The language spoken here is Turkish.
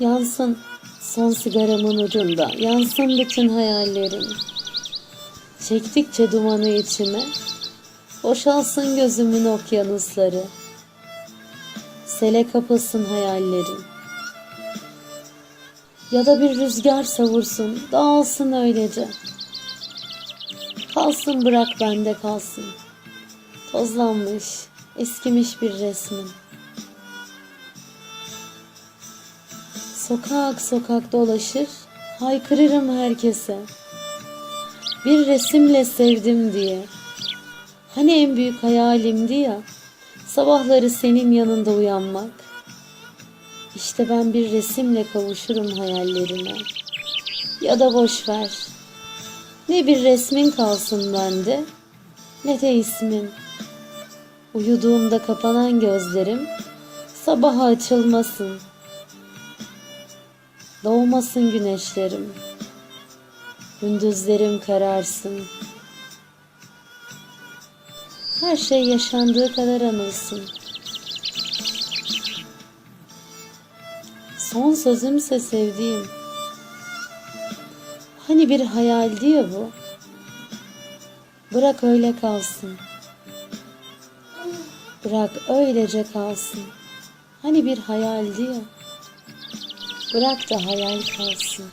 Yansın son sigaramın ucunda, yansın bütün hayallerim. Çektikçe dumanı içime, boşalsın gözümün okyanusları. Sele kapılsın hayallerim. Ya da bir rüzgar savursun, dağılsın öylece. Kalsın bırak bende kalsın. Tozlanmış, eskimiş bir resmin. Sokak sokak dolaşır, haykırırım herkese. Bir resimle sevdim diye. Hani en büyük hayalimdi ya, sabahları senin yanında uyanmak. İşte ben bir resimle kavuşurum hayallerime. Ya da boş ver. Ne bir resmin kalsın bende, ne de ismin. Uyuduğumda kapanan gözlerim sabaha açılmasın. Doğmasın güneşlerim. Gündüzlerim kararsın. Her şey yaşandığı kadar anılsın. Son sözümse sevdiğim. Hani bir hayaldi ya bu. Bırak öyle kalsın. Bırak öylece kalsın. Hani bir hayaldi ya. Bırak da hayal kalsın.